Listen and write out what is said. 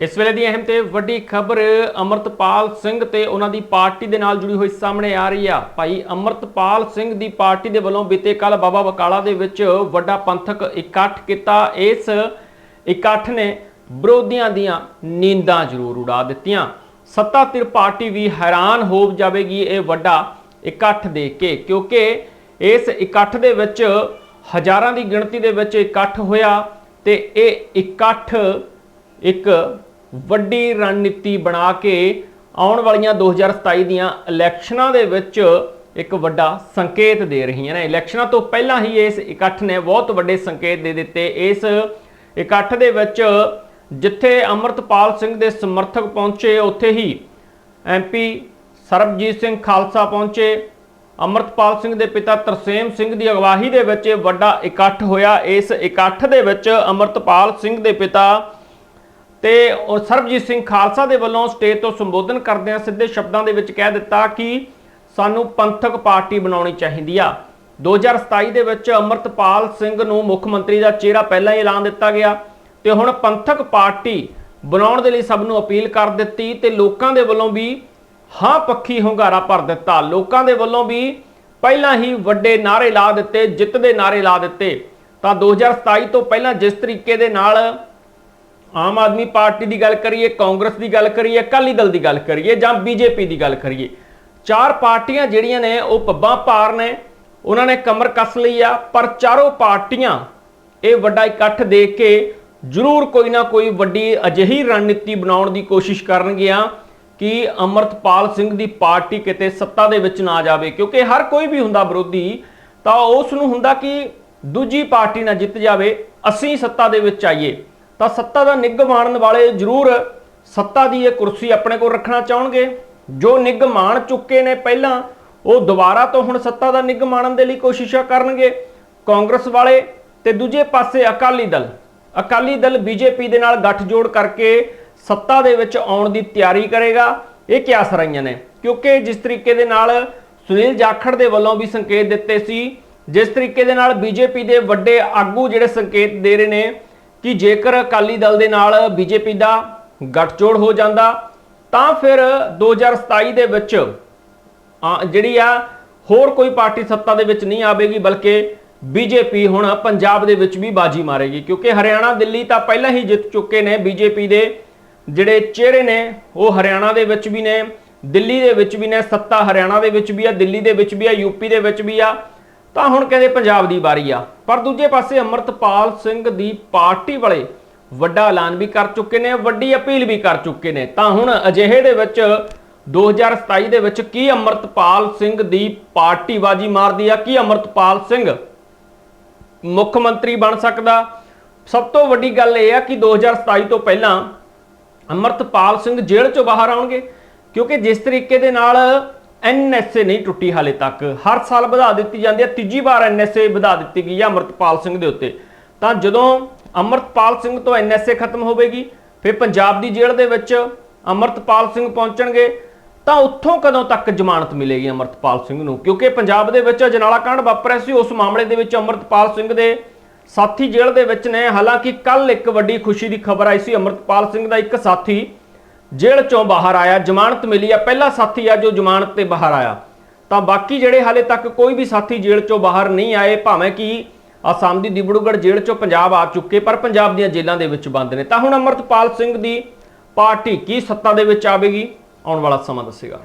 ਇਸ ਵੇਲੇ ਦੀ ਅਹਿਮ ਤੇ ਵੱਡੀ ਖਬਰ ਅਮਰਤਪਾਲ ਸਿੰਘ ਤੇ ਉਹਨਾਂ ਦੀ ਪਾਰਟੀ ਦੇ ਨਾਲ ਜੁੜੀ ਹੋਈ ਸਾਹਮਣੇ ਆ ਰਹੀ ਆ। ਭਾਈ ਅਮਰਤਪਾਲ ਸਿੰਘ ਦੀ ਪਾਰਟੀ ਦੇ ਵੱਲੋਂ ਬੀਤੇ ਕੱਲ ਬਾਬਾ ਬਕਾਲਾ ਦੇ ਵਿੱਚ ਵੱਡਾ ਪੰਥਕ ਇਕੱਠ ਕੀਤਾ। ਇਸ ਇਕੱਠ ਨੇ ਵਿਰੋਧੀਆਂ ਦੀਆਂ ਨੀਂਦਾਂ ਜ਼ਰੂਰ ਉਡਾ ਦਿੱਤੀਆਂ। ਸੱਤਾ ਧਿਰ ਪਾਰਟੀ ਵੀ ਹੈਰਾਨ ਹੋ ਜਾਵੇਗੀ ਇਹ ਵੱਡਾ ਇਕੱਠ ਦੇਖ ਕੇ, ਕਿਉਂਕਿ ਇਸ ਇਕੱਠ ਦੇ ਵਿੱਚ ਹਜ਼ਾਰਾਂ ਦੀ ਗਿਣਤੀ ਦੇ ਵਿੱਚ ਇਕੱਠ ਹੋਇਆ ਤੇ ਇਹ ਇਕੱਠ ਇੱਕ ਵੱਡੀ ਰਣਨੀਤੀ ਬਣਾ ਕੇ ਆਉਣ ਵਾਲੀਆਂ 2027 ਦੀਆਂ ਇਲੈਕਸ਼ਨਾਂ ਦੇ ਵਿੱਚ ਇੱਕ ਵੱਡਾ ਸੰਕੇਤ ਦੇ ਰਹੀਆਂ ਨੇ। ਇਲੈਕਸ਼ਨਾਂ ਤੋਂ ਪਹਿਲਾਂ ਹੀ ਇਸ ਇਕੱਠ ਨੇ ਬਹੁਤ ਵੱਡੇ ਸੰਕੇਤ ਦੇ ਦਿੱਤੇ। ਇਸ ਇਕੱਠ ਦੇ ਵਿੱਚ ਜਿੱਥੇ ਅਮਰਤਪਾਲ ਸਿੰਘ ਦੇ ਸਮਰਥਕ ਪਹੁੰਚੇ, ਉੱਥੇ ਹੀ ਐਮਪੀ ਸਰਬਜੀਤ ਸਿੰਘ ਖਾਲਸਾ ਪਹੁੰਚੇ। ਅਮਰਤਪਾਲ ਸਿੰਘ ਦੇ ਪਿਤਾ ਤਰਸੇਮ ਸਿੰਘ ਦੀ ਅਗਵਾਈ ਦੇ ਵਿੱਚ ਵੱਡਾ ਇਕੱਠ ਹੋਇਆ। ਇਸ ਇਕੱਠ ਦੇ ਵਿੱਚ ਅਮਰਤਪਾਲ ਸਿੰਘ ਦੇ ਪਿਤਾ ਤੇ ਉਹ ਸਰਬਜੀਤ ਸਿੰਘ ਖਾਲਸਾ ਦੇ ਵੱਲੋਂ ਸਟੇਜ ਤੋਂ ਸੰਬੋਧਨ ਕਰਦਿਆਂ ਸਿੱਧੇ ਸ਼ਬਦਾਂ ਦੇ ਵਿੱਚ ਕਹਿ ਦਿੱਤਾ ਕਿ ਸਾਨੂੰ ਪੰਥਕ ਪਾਰਟੀ ਬਣਾਉਣੀ ਚਾਹੀਦੀ ਆ। 2027 ਦੇ ਵਿੱਚ ਅਮਰਤਪਾਲ ਸਿੰਘ ਨੂੰ ਮੁੱਖ ਮੰਤਰੀ ਦਾ ਚਿਹਰਾ ਪਹਿਲਾਂ ਹੀ ਐਲਾਨ ਦਿੱਤਾ ਗਿਆ ਤੇ ਹੁਣ ਪੰਥਕ ਪਾਰਟੀ ਬਣਾਉਣ ਦੇ ਲਈ ਸਭ ਨੂੰ ਅਪੀਲ ਕਰ ਦਿੱਤੀ ਤੇ ਲੋਕਾਂ ਦੇ ਵੱਲੋਂ ਵੀ ਹਾਂ ਪੱਖੀ ਹੁੰਗਾਰਾ ਭਰ ਦਿੱਤਾ। ਲੋਕਾਂ ਦੇ ਵੱਲੋਂ ਵੀ ਪਹਿਲਾਂ ਹੀ ਵੱਡੇ ਨਾਰੇ ਲਾ ਦਿੱਤੇ, ਜਿੱਤ ਦੇ ਨਾਰੇ ਲਾ ਦਿੱਤੇ। ਤਾਂ 2027 ਤੋਂ ਪਹਿਲਾਂ ਜਿਸ ਤਰੀਕੇ ਦੇ ਨਾਲ ਆਮ ਆਦਮੀ ਪਾਰਟੀ ਦੀ ਗੱਲ ਕਰੀਏ, ਕਾਂਗਰਸ ਦੀ ਗੱਲ ਕਰੀਏ, ਅਕਾਲੀ ਦਲ ਦੀ ਗੱਲ ਕਰੀਏ ਜਾਂ ਬੀਜੇਪੀ ਦੀ ਗੱਲ ਕਰੀਏ, ਚਾਰ ਪਾਰਟੀਆਂ ਜਿਹੜੀਆਂ ਨੇ ਉਹ ਪੱਬਾਂ ਪਾਰ ਨੇ, ਉਹਨਾਂ ਨੇ ਕਮਰ ਕੱਸ ਲਈ ਆ, ਪਰ ਚਾਰੋਂ ਪਾਰਟੀਆਂ ਇਹ ਵੱਡਾ ਇਕੱਠ ਦੇਖ ਕੇ ਜ਼ਰੂਰ ਕੋਈ ਨਾ ਕੋਈ ਵੱਡੀ ਅਜਿਹੀ ਰਣਨੀਤੀ ਬਣਾਉਣ ਦੀ ਕੋਸ਼ਿਸ਼ ਕਰਨਗੀਆਂ ਕਿ ਅਮਰਤਪਾਲ ਸਿੰਘ ਦੀ ਪਾਰਟੀ ਕਿਤੇ ਸੱਤਾ ਦੇ ਵਿੱਚ ਨਾ ਜਾਵੇ, ਕਿਉਂਕਿ ਹਰ ਕੋਈ ਵੀ ਹੁੰਦਾ ਵਿਰੋਧੀ, ਤਾਂ ਉਸ ਨੂੰ ਹੁੰਦਾ ਕਿ ਦੂਜੀ ਪਾਰਟੀ ਨਾ ਜਿੱਤ ਜਾਵੇ, ਅਸੀਂ ਸੱਤਾ ਦੇ ਵਿੱਚ ਆਈਏ। ਤਾਂ ਸੱਤਾ ਦਾ ਨਿੱਘ ਮਾਣਨ ਵਾਲੇ ਜ਼ਰੂਰ ਸੱਤਾ ਦੀ ਇਹ ਕੁਰਸੀ ਆਪਣੇ ਕੋਲ ਰੱਖਣਾ ਚਾਹਣਗੇ। ਜੋ ਨਿੱਘ ਮਾਣ ਚੁੱਕੇ ਨੇ ਪਹਿਲਾਂ, ਉਹ ਦੁਬਾਰਾ ਤੋਂ ਹੁਣ ਸੱਤਾ ਦਾ ਨਿੱਘ ਮਾਣਨ ਦੇ ਲਈ ਕੋਸ਼ਿਸ਼ਾਂ ਕਰਨਗੇ। ਕਾਂਗਰਸ ਵਾਲੇ ਤੇ ਦੂਜੇ ਪਾਸੇ ਅਕਾਲੀ ਦਲ। ਅਕਾਲੀ ਦਲ ਬੀਜੇਪੀ ਦੇ ਨਾਲ ਗੱਠਜੋੜ ਕਰਕੇ ਸੱਤਾ ਦੇ ਵਿੱਚ ਆਉਣ ਦੀ ਤਿਆਰੀ ਕਰੇਗਾ। ਇਹ ਕਿਆਸ ਰਹੀਆਂ ਨੇ? ਕਿਉਂਕਿ ਜਿਸ ਤਰੀਕੇ ਦੇ ਨਾਲ ਸੁਨੀਲ ਜਾਖੜ ਦੇ ਵੱਲੋਂ ਵੀ ਸੰਕੇਤ ਦਿੱਤੇ ਸੀ, ਜਿਸ ਤਰੀਕੇ ਦੇ ਨਾਲ ਬੀਜੇਪੀ ਦੇ ਵੱਡੇ ਆਗੂ ਜਿਹੜੇ ਸੰਕੇਤ ਦੇ ਰਹੇ ਨੇ ਕਿ ਜੇਕਰ ਅਕਾਲੀ ਦਲ ਦੇ ਨਾਲ ਬੀਜੇਪੀ ਦਾ ਗੱਠਜੋੜ ਹੋ ਜਾਂਦਾ, ਤਾਂ ਫਿਰ 2027 ਦੇ ਵਿੱਚ ਆ ਜਿਹੜੀ ਆ, ਹੋਰ ਕੋਈ ਪਾਰਟੀ ਸੱਤਾ ਦੇ ਵਿੱਚ ਨਹੀਂ ਆਵੇਗੀ, ਬਲਕਿ ਬੀਜੇਪੀ ਹੁਣ ਪੰਜਾਬ ਦੇ ਵਿੱਚ ਵੀ ਬਾਜੀ ਮਾਰੇਗੀ। ਕਿਉਂਕਿ ਹਰਿਆਣਾ, ਦਿੱਲੀ ਤਾਂ ਪਹਿਲਾਂ ਹੀ ਜਿੱਤ ਚੁੱਕੇ ਨੇ ਬੀਜੇਪੀ ਦੇ ਜਿਹੜੇ ਚਿਹਰੇ ਨੇ, ਉਹ ਹਰਿਆਣਾ ਦੇ ਵਿੱਚ ਵੀ ਨੇ, ਦਿੱਲੀ ਦੇ ਵਿੱਚ ਵੀ ਨੇ, ਸੱਤਾ ਹਰਿਆਣਾ ਦੇ ਵਿੱਚ ਵੀ ਆ, ਦਿੱਲੀ ਦੇ ਵਿੱਚ ਵੀ ਆ ਯੂਪੀ ਦੇ ਵਿੱਚ ਵੀ ਆ। ਤਾਂ ਹੁਣ ਕਹਿੰਦੇ ਪੰਜਾਬ ਦੀ ਵਾਰੀ ਆ। ਪਰ ਦੂਜੇ ਪਾਸੇ ਅਮਰਤਪਾਲ ਸਿੰਘ ਦੀ ਪਾਰਟੀ ਵਾਲੇ ਵੱਡਾ ਐਲਾਨ ਵੀ ਕਰ ਚੁੱਕੇ ਨੇ, ਵੱਡੀ ਅਪੀਲ ਵੀ ਕਰ ਚੁੱਕੇ ਨੇ। ਤਾਂ ਹੁਣ ਅਜਿਹੇ ਦੇ ਵਿੱਚ 2027 ਦੇ ਵਿੱਚ ਕੀ ਅਮਰਤਪਾਲ ਸਿੰਘ ਦੀ ਪਾਰਟੀ ਬਾਜੀ ਮਾਰਦੀ ਆ? ਕੀ ਅਮਰਤਪਾਲ ਸਿੰਘ ਮੁੱਖ ਮੰਤਰੀ ਬਣ ਸਕਦਾ? ਸਭ ਤੋਂ ਵੱਡੀ ਗੱਲ ਇਹ ਆ ਕਿ 2027 ਤੋਂ ਪਹਿਲਾਂ ਅਮਰਤਪਾਲ ਸਿੰਘ ਜੇਲ੍ਹ ਚੋਂ ਬਾਹਰ ਆਉਣਗੇ। ਕਿਉਂਕਿ ਜਿਸ ਤਰੀਕੇ ਦੇ ਨਾਲ ਐਨਐਸਏ ਨਹੀਂ ਟੁੱਟੀ ਹਾਲੇ ਤੱਕ। ਹਰ ਸਾਲ ਵਧਾ ਦਿੱਤੀ ਜਾਂਦੀ ਹੈ। ਤੀਜੀ ਵਾਰ ਐਨਐਸਏ ਵਧਾ ਦਿੱਤੀ ਗਈ ਹੈ ਅਮਰਤਪਾਲ ਸਿੰਘ ਦੇ ਉੱਤੇ। ਤਾਂ ਜਦੋਂ ਅਮਰਤਪਾਲ ਸਿੰਘ ਤੋਂ ਐਨਐਸਏ ਖਤਮ ਹੋਵੇਗੀ, ਫਿਰ ਪੰਜਾਬ ਦੀ ਜੇਲ੍ਹ ਦੇ ਵਿੱਚ ਅਮਰਤਪਾਲ ਸਿੰਘ ਪਹੁੰਚਣਗੇ। ਤਾਂ ਉੱਥੋਂ ਕਦੋਂ ਤੱਕ ਜ਼ਮਾਨਤ ਮਿਲੇਗੀ ਅਮਰਤਪਾਲ ਸਿੰਘ ਨੂੰ? ਕਿਉਂਕਿ ਪੰਜਾਬ ਦੇ ਵਿੱਚ ਜਨਾਲਾ ਕਾਂਡ ਵਾਪਰਿਆ ਸੀ। ਉਸ ਮਾਮਲੇ ਦੇ ਵਿੱਚ ਅਮਰਤਪਾਲ ਸਿੰਘ ਦੇ ਸਾਥੀ ਜੇਲ੍ਹ ਦੇ ਵਿੱਚ ਨੇ। ਹਾਲਾਂਕਿ ਕੱਲ ਇੱਕ ਵੱਡੀ ਖੁਸ਼ੀ ਦੀ ਖਬਰ ਆਈ ਸੀ। ਅਮਰਤਪਾਲ ਸਿੰਘ ਦਾ ਇੱਕ ਸਾਥੀ ਜੇਲ੍ਹ ਚੋਂ ਬਾਹਰ ਆਇਆ, ਜ਼ਮਾਨਤ ਮਿਲੀ ਆ, ਪਹਿਲਾ ਸਾਥੀ ਆ ਜੋ ਜ਼ਮਾਨਤ ਤੇ ਬਾਹਰ ਆਇਆ। ਤਾਂ ਬਾਕੀ ਜਿਹੜੇ ਹਾਲੇ ਤੱਕ ਕੋਈ ਵੀ ਸਾਥੀ ਜੇਲ੍ਹ ਚੋਂ ਬਾਹਰ ਨਹੀਂ ਆਏ, ਭਾਵੇਂ ਕਿ ਅਸਾਮ ਦੀ ਦਿਬੜੂਗੜ੍ਹ ਜੇਲ੍ਹ ਚੋਂ ਪੰਜਾਬ ਆ ਚੁੱਕੇ, ਪਰ ਪੰਜਾਬ ਦੀਆਂ ਜੇਲ੍ਹਾਂ ਦੇ ਵਿੱਚ ਬੰਦ ਨੇ। ਤਾਂ ਹੁਣ ਅਮਰਤਪਾਲ ਸਿੰਘ ਦੀ ਪਾਰਟੀ ਕੀ ਸੱਤਾ ਦੇ ਵਿੱਚ ਆਵੇਗੀ? ਆਉਣ ਵਾਲਾ ਸਮਾਂ ਦੱਸੇਗਾ।